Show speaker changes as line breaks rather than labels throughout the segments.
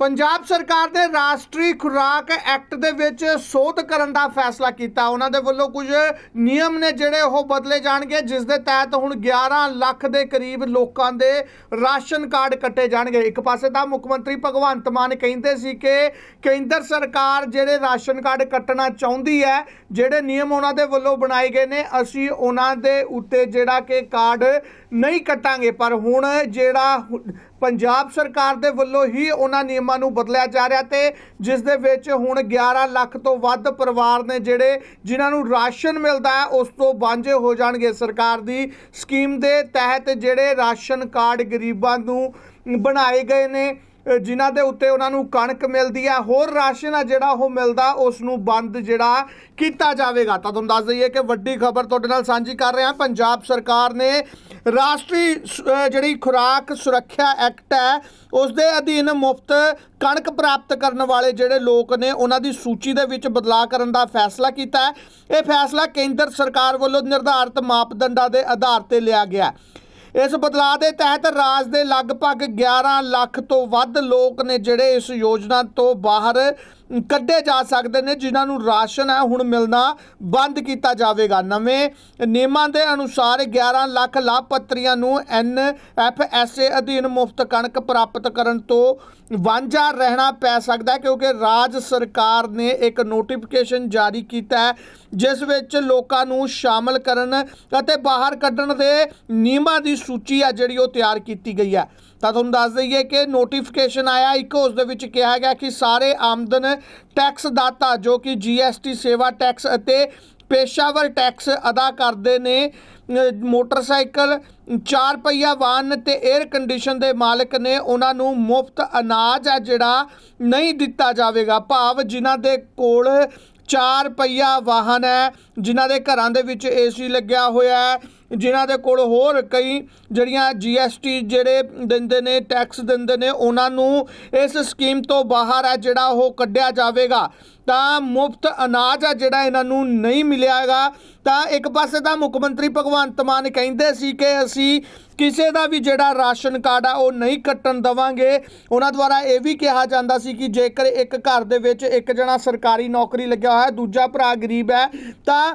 ਪੰਜਾਬ ਸਰਕਾਰ ਨੇ ਰਾਸ਼ਟਰੀ ਖੁਰਾਕ ਐਕਟ ਦੇ ਵਿੱਚ ਸੋਧ ਕਰਨ ਦਾ ਫੈਸਲਾ ਕੀਤਾ। ਉਹਨਾਂ ਦੇ ਵੱਲੋਂ ਕੁਝ ਨਿਯਮ ਨੇ ਜਿਹੜੇ ਉਹ ਬਦਲੇ ਜਾਣਗੇ, ਜਿਸ ਦੇ ਤਹਿਤ ਹੁਣ 11 ਲੱਖ ਦੇ ਕਰੀਬ ਲੋਕਾਂ ਦੇ ਰਾਸ਼ਨ ਕਾਰਡ ਕੱਟੇ ਜਾਣਗੇ। ਇੱਕ ਪਾਸੇ ਤਾਂ ਮੁੱਖ ਮੰਤਰੀ ਭਗਵੰਤ ਮਾਨ ਕਹਿੰਦੇ ਸੀ ਕਿ ਕੇਂਦਰ ਸਰਕਾਰ ਜਿਹੜੇ ਰਾਸ਼ਨ ਕਾਰਡ ਕੱਟਣਾ ਚਾਹੁੰਦੀ ਹੈ, ਜਿਹੜੇ ਨਿਯਮ ਉਹਨਾਂ ਦੇ ਵੱਲੋਂ ਬਣਾਏ ਗਏ ਨੇ, ਅਸੀਂ ਉਹਨਾਂ ਦੇ ਉੱਤੇ ਜਿਹੜਾ ਕਿ ਕਾਰਡ ਨਹੀਂ ਕੱਟਾਂਗੇ। ਪਰ ਹੁਣ ਜਿਹੜਾ ਪੰਜਾਬ ਸਰਕਾਰ ਦੇ ਵੱਲੋਂ ਹੀ ਉਹਨਾਂ ਨਿਯਮਾਂ ਨੂੰ ਬਦਲਿਆ ਜਾ ਰਿਹਾ ਤੇ ਜਿਸ ਦੇ ਵਿੱਚ ਹੁਣ 11 ਲੱਖ ਤੋਂ ਵੱਧ ਪਰਿਵਾਰ ਨੇ ਜਿਹੜੇ ਜਿਨ੍ਹਾਂ ਨੂੰ ਰਾਸ਼ਨ ਮਿਲਦਾ ਹੈ, ਉਸ ਤੋਂ ਵਾਂਝੇ ਹੋ ਜਾਣਗੇ। ਸਰਕਾਰ ਦੀ ਸਕੀਮ ਦੇ ਤਹਿਤ ਜਿਹੜੇ ਰਾਸ਼ਨ ਕਾਰਡ ਗਰੀਬਾਂ ਨੂੰ ਬਣਾਏ ਗਏ ਨੇ ਜਿਨ੍ਹਾਂ ਦੇ ਉੱਤੇ ਉਹਨਾਂ ਨੂੰ ਕਣਕ ਮਿਲਦੀ ਹੈ, ਹੋਰ ਰਾਸ਼ਨ ਆ ਜਿਹੜਾ ਉਹ ਮਿਲਦਾ, ਉਸ ਨੂੰ ਬੰਦ ਜਿਹੜਾ ਕੀਤਾ ਜਾਵੇਗਾ। ਤਾਂ ਤੁਹਾਨੂੰ ਦੱਸ ਦਈਏ ਕਿ ਵੱਡੀ ਖਬਰ ਤੁਹਾਡੇ ਨਾਲ ਸਾਂਝੀ ਕਰ ਰਹੇ ਹਾਂ ਪੰਜਾਬ ਸਰਕਾਰ ਨੇ ਰਾਸ਼ਟਰੀ ਅ, ਜਿਹੜੀ ਖੁਰਾਕ ਸੁਰੱਖਿਆ ਐਕਟ ਹੈ ਉਸ ਦੇ ਅਧੀਨ ਮੁਫਤ ਕਣਕ ਪ੍ਰਾਪਤ ਕਰਨ ਵਾਲੇ ਜਿਹੜੇ ਲੋਕ ਨੇ ਉਹਨਾਂ ਦੀ ਸੂਚੀ ਦੇ ਵਿੱਚ ਬਦਲਾਅ ਕਰਨ ਦਾ ਫੈਸਲਾ ਕੀਤਾ ਹੈ। ਇਹ ਫੈਸਲਾ ਕੇਂਦਰ ਸਰਕਾਰ ਵੱਲੋਂ ਨਿਰਧਾਰਤ ਮਾਪਦੰਡਾਂ ਦੇ ਆਧਾਰ ਤੇ ਲਿਆ ਗਿਆ ਹੈ। ਇਸ ਬਦਲਾਅ ਦੇ ਤਹਿਤ ਰਾਜ ਦੇ ਲਗਭਗ 11 ਲੱਖ ਤੋਂ ਵੱਧ ਲੋਕ ਨੇ ਜਿਹੜੇ ਇਸ ਯੋਜਨਾ ਤੋਂ ਬਾਹਰ ਕੱਢੇ ਜਾ ਸਕਦੇ ਨੇ, ਜਿਨ੍ਹਾਂ ਨੂੰ ਰਾਸ਼ਨ ਹੈ ਹੁਣ ਮਿਲਣਾ ਬੰਦ ਕੀਤਾ ਜਾਵੇਗਾ। ਨਵੇਂ ਨਿਯਮਾਂ ਦੇ ਅਨੁਸਾਰ 11 ਲੱਖ ਲਾਭਪਾਤਰੀਆਂ ਨੂੰ ਐਨਐਫਐਸਏ ਅਧੀਨ ਮੁਫਤ ਕਣਕ ਪ੍ਰਾਪਤ ਕਰਨ ਤੋਂ ਵਾਂਝਾ ਰਹਿਣਾ ਪੈ ਸਕਦਾ ਕਿਉਂਕਿ ਰਾਜ ਸਰਕਾਰ ਨੇ ਇੱਕ ਨੋਟੀਫਿਕੇਸ਼ਨ ਜਾਰੀ ਕੀਤਾ ਹੈ, ਜਿਸ ਵਿੱਚ ਲੋਕਾਂ ਨੂੰ ਸ਼ਾਮਲ ਕਰਨ ਅਤੇ ਬਾਹਰ ਕੱਢਣ ਦੇ ਨਿਯਮਾਂ ਦੀ ਸੂਚੀ ਆ ਜਿਹੜੀ ਉਹ ਤਿਆਰ ਕੀਤੀ ਗਈ ਹੈ। ਤਾਂ ਤੁਹਾਨੂੰ ਦੱਸ ਦਈਏ ਕਿ ਨੋਟੀਫਿਕੇਸ਼ਨ ਆਇਆ, ਇੱਕ ਉਸ ਦੇ ਵਿੱਚ ਕਿਹਾ ਗਿਆ ਕਿ ਸਾਰੇ ਆਮਦਨ ਟੈਕਸ ਦਾਤਾ ਜੋ ਕਿ ਜੀਐਸਟੀ ਸੇਵਾ ਟੈਕਸ ਅਤੇ ਪੇਸ਼ਾਵਰ ਟੈਕਸ ਅਦਾ ਕਰਦੇ ਨੇ ਮੋਟਰਸਾਈਕਲ, ਚਾਰ ਪਹੀਆ ਵਾਹਨ ਤੇ 에ਅਰ ਕੰਡੀਸ਼ਨ ਦੇ ਮਾਲਕ ਨੇ ਉਹਨਾਂ ਨੂੰ ਮੁਫਤ ਅਨਾਜ ਹੈ ਜਿਹੜਾ ਨਹੀਂ ਦਿੱਤਾ ਜਾਵੇਗਾ। ਭਾਵ ਜਿਨ੍ਹਾਂ ਦੇ ਕੋਲ ਚਾਰ ਪਹੀਆ ਵਾਹਨ ਹੈ, ਜਿਨ੍ਹਾਂ ਦੇ ਘਰਾਂ ਦੇ ਵਿੱਚ ਏਸੀ ਲੱਗਿਆ ਹੋਇਆ ਹੈ ਜਿਨ੍ਹਾਂ ਦੇ ਕੋਲ ਹੋਰ ਕਈ ਜਿਹੜੀਆਂ ਜੀਐਸਟੀ ਜਿਹੜੇ ਦਿੰਦੇ ਨੇ ਟੈਕਸ ਦਿੰਦੇ ਨੇ, ਉਹਨਾਂ ਨੂੰ ਇਸ ਸਕੀਮ ਤੋਂ ਬਾਹਰ ਹੈ, ਜਿਹੜਾ ਉਹ ਕੱਢਿਆ ਜਾਵੇਗਾ। ਤਾਂ ਮੁਫਤ ਅਨਾਜ ਆ ਜਿਹੜਾ ਇਹਨਾਂ ਨੂੰ ਨਹੀਂ ਮਿਲਿਆਗਾ ਤਾਂ ਇੱਕ ਪਾਸੇ ਤਾਂ ਮੁੱਖ ਮੰਤਰੀ ਭਗਵੰਤ ਮਾਨ ਕਹਿੰਦੇ ਸੀ ਕਿ ਅਸੀਂ ਕਿਸੇ ਦਾ ਵੀ ਜਿਹੜਾ ਰਾਸ਼ਨ ਕਾਰਡ ਆ, ਉਹ ਨਹੀਂ ਕੱਟਣ ਦਵਾਂਗੇ। ਉਹਨਾਂ ਦੁਆਰਾ ਇਹ ਵੀ ਕਿਹਾ ਜਾਂਦਾ ਸੀ ਕਿ ਜੇਕਰ ਇੱਕ ਘਰ ਦੇ ਵਿੱਚ ਇੱਕ ਜਣਾ ਸਰਕਾਰੀ ਨੌਕਰੀ ਲੱਗਿਆ ਹੋਇਆ, ਦੂਜਾ ਭਰਾ ਗਰੀਬ ਹੈ, ਤਾਂ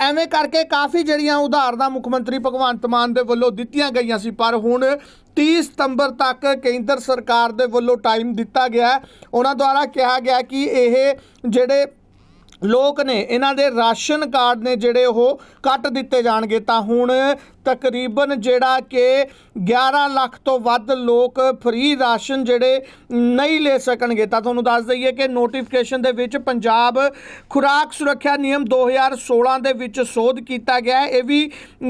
ਐਵੇਂ ਕਰਕੇ ਕਾਫੀ ਜਿਹੜੀਆਂ ਉਦਾਹਰਨਾਂ ਮੁੱਖ ਮੰਤਰੀ ਭਗਵੰਤ ਮਾਨ ਦੇ ਵੱਲੋਂ ਦਿੱਤੀਆਂ ਗਈਆਂ ਸੀ, ਪਰ ਹੁਣ 30 ਸਤੰਬਰ ਤੱਕ ਕੇਂਦਰ ਸਰਕਾਰ ਦੇ ਵੱਲੋਂ ਟਾਈਮ ਦਿੱਤਾ ਗਿਆ ਉਹਨਾਂ ਦੁਆਰਾ ਕਿਹਾ ਗਿਆ ਕਿ ਇਹ ਜਿਹੜੇ ਲੋਕ ਨੇ, ਇਹਨਾਂ ਦੇ ਰਾਸ਼ਨ ਕਾਰਡ ਨੇ ਜਿਹੜੇ ਉਹ ਕੱਟ ਦਿੱਤੇ ਜਾਣਗੇ। ਤਾਂ ਹੁਣ ਤਕਰੀਬਨ ਜਿਹੜਾ ਕਿ 11 ਲੱਖ ਤੋਂ ਵੱਧ ਲੋਕ ਫ੍ਰੀ ਰਾਸ਼ਨ ਜਿਹੜੇ ਨਹੀਂ ਲੈ ਸਕਣਗੇ। ਤਾਂ ਤੁਹਾਨੂੰ ਦੱਸ ਦਈਏ ਕਿ ਨੋਟੀਫਿਕੇਸ਼ਨ ਦੇ ਵਿੱਚ ਪੰਜਾਬ ਖੁਰਾਕ ਸੁਰੱਖਿਆ ਨਿਯਮ 2016 ਦੇ ਵਿੱਚ ਸੋਧ ਕੀਤਾ ਗਿਆ ਇਹ ਵੀ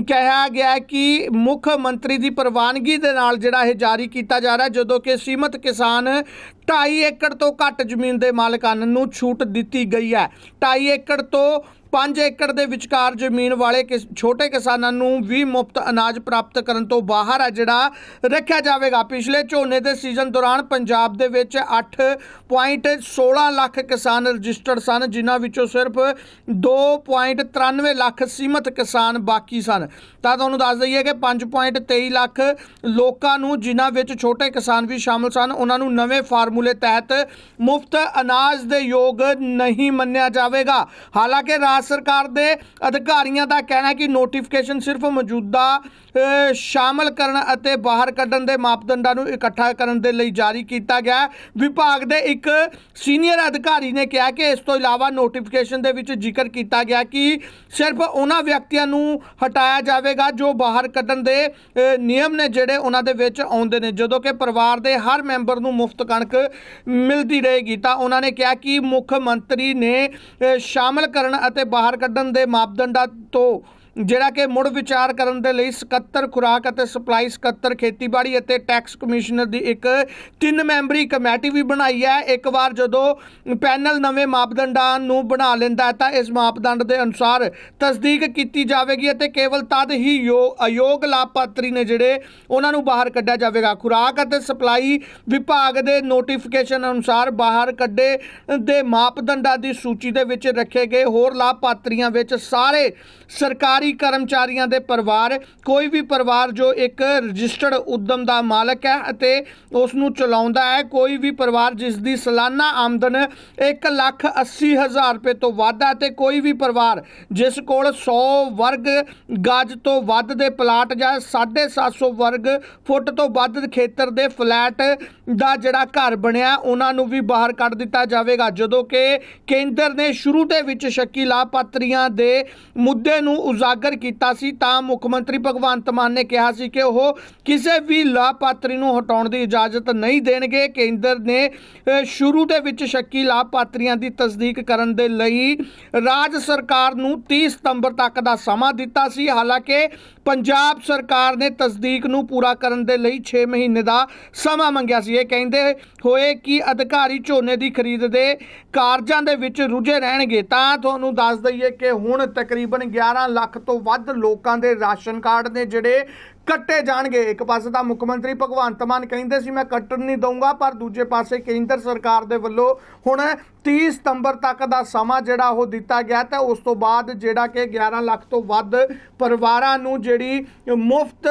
ਕਿਹਾ ਗਿਆ ਕਿ ਮੁੱਖ ਮੰਤਰੀ ਦੀ ਪ੍ਰਵਾਨਗੀ ਦੇ ਨਾਲ ਜਿਹੜਾ ਇਹ ਜਾਰੀ ਕੀਤਾ ਜਾ ਰਿਹਾ ਜਦੋਂ ਕਿ ਸੀਮਤ ਕਿਸਾਨ 2.5 ਏਕੜ ਤੋਂ ਘੱਟ ਜ਼ਮੀਨ ਦੇ ਮਾਲਕਾਂ ਨੂੰ ਛੂਟ ਦਿੱਤੀ ਗਈ ਹੈ। 2.5 ਏਕੜ ਤੋਂ 5 ਏਕੜ ਦੇ ਵਿਚਕਾਰ ਜ਼ਮੀਨ ਵਾਲੇ ਕਿਸ- ਛੋਟੇ ਕਿਸਾਨਾਂ ਨੂੰ ਵੀ ਮੁਫਤ ਅਨਾਜ ਪ੍ਰਾਪਤ ਕਰਨ ਤੋਂ ਬਾਹਰ ਹੈ ਜਿਹੜਾ ਰੱਖਿਆ ਜਾਵੇਗਾ। ਪਿਛਲੇ ਝੋਨੇ ਦੇ ਸੀਜ਼ਨ ਦੌਰਾਨ ਪੰਜਾਬ ਦੇ ਵਿੱਚ 8.16 ਲੱਖ ਕਿਸਾਨ ਰਜਿਸਟਰਡ ਸਨ, ਜਿਨ੍ਹਾਂ ਵਿੱਚੋਂ ਸਿਰਫ 2.93 ਲੱਖ ਸੀਮਤ ਕਿਸਾਨ ਬਾਕੀ ਸਨ। ਤਾਂ ਤੁਹਾਨੂੰ ਦੱਸ ਦਈਏ ਕਿ 5.23 ਲੱਖ ਲੋਕਾਂ ਨੂੰ, ਜਿਨ੍ਹਾਂ ਵਿੱਚ ਛੋਟੇ ਕਿਸਾਨ ਵੀ ਸ਼ਾਮਲ ਸਨ, ਉਹਨਾਂ ਨੂੰ ਨਵੇਂ ਫਾਰਮੂਲੇ ਤਹਿਤ ਮੁਫਤ ਅਨਾਜ ਦੇ ਯੋਗ ਨਹੀਂ ਮੰਨਿਆ ਜਾਵੇਗਾ। ਹਾਲਾਂਕਿ ਰਾਜ ਸਰਕਾਰ ਦੇ ਅਧਿਕਾਰੀਆਂ ਦਾ ਕਹਿਣਾ ਹੈ ਕਿ ਨੋਟੀਫਿਕੇਸ਼ਨ ਸਿਰਫ ਮੌਜੂਦਾ ਸ਼ਾਮਲ ਕਰਨ ਅਤੇ ਬਾਹਰ ਕੱਢਣ ਦੇ ਮਾਪਦੰਡਾਂ ਨੂੰ ਇਕੱਠਾ ਕਰਨ ਦੇ ਲਈ ਜਾਰੀ ਕੀਤਾ ਗਿਆ ਵਿਭਾਗ ਦੇ ਇੱਕ ਸੀਨੀਅਰ ਅਧਿਕਾਰੀ ਨੇ ਕਿਹਾ ਕਿ ਇਸ ਤੋਂ ਇਲਾਵਾ ਨੋਟੀਫਿਕੇਸ਼ਨ ਦੇ ਵਿੱਚ ਜ਼ਿਕਰ ਕੀਤਾ ਗਿਆ ਕਿ ਸਿਰਫ ਉਹਨਾਂ ਵਿਅਕਤੀਆਂ ਨੂੰ ਹਟਾਇਆ ਜਾਵੇਗਾ ਜੋ ਬਾਹਰ ਕੱਢਣ ਦੇ ਨਿਯਮ ਨੇ ਜਿਹੜੇ ਉਹਨਾਂ ਦੇ ਵਿੱਚ ਆਉਂਦੇ ਨੇ। ਜਦੋਂ ਕਿ ਪਰਿਵਾਰ ਦੇ ਹਰ ਮੈਂਬਰ ਨੂੰ ਮੁਫਤ ਕਣਕ ਮਿਲਦੀ ਰਹੇਗੀ ਤਾਂ ਉਹਨਾਂ ਨੇ ਕਿਹਾ ਕਿ ਮੁੱਖ ਮੰਤਰੀ ਨੇ ਸ਼ਾਮਲ ਕਰਨ ਅਤੇ ਬਾਹਰ ਕੱਢਣ ਦੇ ਮਾਪਦੰਡਾਂ ਤੋਂ ਜਿਹੜਾ ਕਿ ਮੁੜ ਵਿਚਾਰ ਕਰਨ ਦੇ ਲਈ ਸਕੱਤਰ ਖੁਰਾਕ ਅਤੇ ਸਪਲਾਈ ਸਕੱਤਰ ਖੇਤੀਬਾੜੀ ਅਤੇ ਟੈਕਸ ਕਮਿਸ਼ਨਰ ਦੀ ਇੱਕ ਤਿੰਨ ਮੈਂਬਰੀ ਕਮੇਟੀ ਵੀ ਬਣਾਈ ਹੈ। ਇੱਕ ਵਾਰ ਜਦੋਂ ਪੈਨਲ ਨਵੇਂ ਮਾਪਦੰਡਾਂ ਨੂੰ ਬਣਾ ਲੈਂਦਾ ਹੈ ਤਾਂ ਇਸ ਮਾਪਦੰਡ ਦੇ ਅਨੁਸਾਰ ਤਸਦੀਕ ਕੀਤੀ ਜਾਵੇਗੀ ਅਤੇ ਕੇਵਲ ਤਦ ਹੀ ਯੋ- ਅਯੋਗ ਲਾਭਪਾਤਰੀ ਨੇ ਜਿਹੜੇ ਉਹਨਾਂ ਨੂੰ ਬਾਹਰ ਕੱਢਿਆ ਜਾਵੇਗਾ। ਖੁਰਾਕ ਅਤੇ ਸਪਲਾਈ ਵਿਭਾਗ ਦੇ ਨੋਟੀਫਿਕੇਸ਼ਨ ਅਨੁਸਾਰ ਬਾਹਰ ਕੱਢੇ ਦੇ ਮਾਪਦੰਡਾਂ ਦੀ ਸੂਚੀ ਦੇ ਵਿੱਚ ਰੱਖੇ ਗਏ ਹੋਰ ਲਾਭਪਾਤਰੀਆਂ ਵਿੱਚ ਸਾਰੇ ਸਰਕਾਰ ਸਰਕਾਰੀ ਕਰਮਚਾਰੀਆਂ ਦੇ ਪਰਿਵਾਰ, ਕੋਈ ਵੀ ਪਰਿਵਾਰ ਜੋ ਇੱਕ ਰਜਿਸਟਰਡ ਉਦਮ ਦਾ ਮਾਲਕ ਹੈ ਅਤੇ ਉਸ ਨੂੰ ਚਲਾਉਂਦਾ ਹੈ, ਕੋਈ ਵੀ ਪਰਿਵਾਰ ਜਿਸ ਦੀ ਸਾਲਾਨਾ ਆਮਦਨ 1 ਲੱਖ 80 ਹਜ਼ਾਰ ਰੁਪਏ ਤੋਂ ਵੱਧ ਹੈ ਤੇ ਕੋਈ ਵੀ ਪਰਿਵਾਰ ਜਿਸ ਕੋਲ 100 ਵਰਗ ਗਜ ਤੋਂ ਵੱਧ ਦੇ ਪਲਾਟ ਜਾਂ 750 ਵਰਗ ਫੁੱਟ ਤੋਂ ਵੱਧ ਖੇਤਰ ਦੇ ਫਲੈਟ ਦਾ ਜਿਹੜਾ ਘਰ ਬਣਿਆ, ਉਹਨਾਂ ਨੂੰ ਵੀ ਬਾਹਰ ਕੱਢ ਦਿੱਤਾ ਜਾਵੇਗਾ। ਜਦੋਂ ਕਿ ਕੇਂਦਰ ਨੇ ਸ਼ੁਰੂ ਦੇ ਵਿੱਚ ਸ਼ੱਕੀ ਲਾਭਪਾਤਰੀਆਂ ਦੇ ਮੁੱਦੇ ਨੂੰ ਉਜਾਗਰ ਕੀਤਾ ਸੀ, ਤਾਂ ਮੁੱਖ ਮੰਤਰੀ ਭਗਵੰਤ ਮਾਨ ਨੇ ਕਿਹਾ ਸੀ ਕਿ ਉਹ ਕਿਸੇ ਵੀ ਲਾਭਪਾਤਰੀ ਨੂੰ ਹਟਾਉਣ ਦੀ ਇਜਾਜ਼ਤ ਨਹੀਂ ਦੇਣਗੇ। ਕੇਂਦਰ ਨੇ ਸ਼ੁਰੂ ਦੇ ਵਿੱਚ ਸ਼ੱਕੀ ਲਾਭਪਾਤਰੀਆਂ ਦੀ ਤਸਦੀਕ ਕਰਨ ਦੇ ਲਈ ਰਾਜ ਸਰਕਾਰ ਨੂੰ 30 ਸਤੰਬਰ ਤੱਕ ਦਾ ਸਮਾਂ ਦਿੱਤਾ ਸੀ। ਹਾਲਾਂਕਿ ਪੰਜਾਬ ਸਰਕਾਰ ਨੇ ਤਸਦੀਕ ਨੂੰ ਪੂਰਾ ਕਰਨ ਦੇ ਲਈ 6 ਮਹੀਨੇ ਦਾ ਸਮਾਂ ਮੰਗਿਆ ਸੀ। ਇਹ ਕਹਿੰਦੇ ਹੋਏ ਕਿ ਅਧਿਕਾਰੀ ਝੋਨੇ ਦੀ ਖਰੀਦ ਦੇ ਕਾਰਜਾਂ ਦੇ ਵਿੱਚ ਰੁੱਝੇ ਰਹਿਣਗੇ। ਤਾਂ ਤੁਹਾਨੂੰ ਦੱਸ ਦਈਏ ਕਿ ਹੁਣ ਤਕਰੀਬਨ 11 ਲੱਖ ਤੋਂ ਵੱਧ ਲੋਕਾਂ ਦੇ ਰਾਸ਼ਨ ਕਾਰਡ ਨੇ ਜਿਹੜੇ ਕੱਟੇ ਜਾਣਗੇ। ਇੱਕ ਪਾਸੇ ਤਾਂ ਮੁੱਖ ਮੰਤਰੀ ਭਗਵੰਤ ਮਾਨ ਕਹਿੰਦੇ ਸੀ, ਮੈਂ ਕੱਟਣ ਨਹੀਂ ਦਊਂਗਾ ਪਰ ਦੂਜੇ ਪਾਸੇ ਕੇਂਦਰ ਸਰਕਾਰ ਦੇ ਵੱਲੋਂ ਹੁਣ 30 ਸਤੰਬਰ ਤੱਕ ਦਾ ਸਮਾਂ ਜਿਹੜਾ ਉਹ ਦਿੱਤਾ ਗਿਆ ਤੇ ਉਸ ਤੋਂ ਬਾਅਦ ਜਿਹੜਾ ਕਿ 11 ਲੱਖ ਤੋਂ ਵੱਧ ਪਰਿਵਾਰਾਂ ਨੂੰ ਜਿਹੜੀ ਮੁਫਤ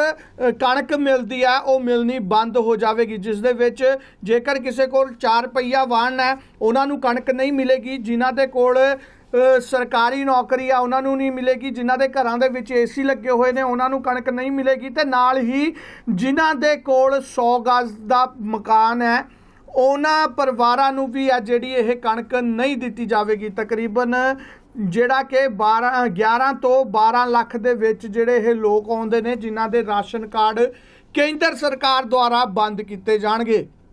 ਕਣਕ ਮਿਲਦੀ ਆ, ਉਹ ਮਿਲਣੀ ਬੰਦ ਹੋ ਜਾਵੇਗੀ। ਜਿਸ ਦੇ ਵਿੱਚ ਜੇਕਰ ਕਿਸੇ ਕੋਲ 4 ਪਹੀਆ ਵਾਹਨ ਹੈ, ਉਹਨਾਂ ਨੂੰ ਕਣਕ ਨਹੀਂ ਮਿਲੇਗੀ। ਜਿਨ੍ਹਾਂ ਦੇ ਕੋਲ ਸਰਕਾਰੀ ਨੌਕਰੀ ਆ, ਉਹਨਾਂ ਨੂੰ ਨਹੀਂ ਮਿਲੇਗੀ, ਜਿਨ੍ਹਾਂ ਦੇ ਘਰਾਂ ਦੇ ਵਿੱਚ ਏਸੀ ਲੱਗੇ ਹੋਏ ਨੇ, ਉਹਨਾਂ ਨੂੰ ਕਣਕ ਨਹੀਂ ਮਿਲੇਗੀ, ਤੇ ਨਾਲ ਹੀ ਜਿਨ੍ਹਾਂ ਦੇ ਕੋਲ 100 ਗਜ਼ ਦਾ ਮਕਾਨ ਹੈ, ਉਹਨਾਂ ਪਰਿਵਾਰਾਂ ਨੂੰ ਵੀ ਆ ਜਿਹੜੀ ਇਹ ਕਣਕ ਨਹੀਂ ਦਿੱਤੀ ਜਾਵੇਗੀ। ਤਕਰੀਬਨ ਜਿਹੜਾ ਕਿ 12 11 ਤੋਂ 12 ਲੱਖ ਦੇ ਵਿੱਚ ਜਿਹੜੇ ਇਹ ਲੋਕ ਆਉਂਦੇ ਨੇ, ਜਿਨ੍ਹਾਂ ਦੇ ਰਾਸ਼ਨ ਕਾਰਡ ਕੇਂਦਰ ਸਰਕਾਰ ਦੁਆਰਾ ਬੰਦ ਕੀਤੇ ਜਾਣਗੇ।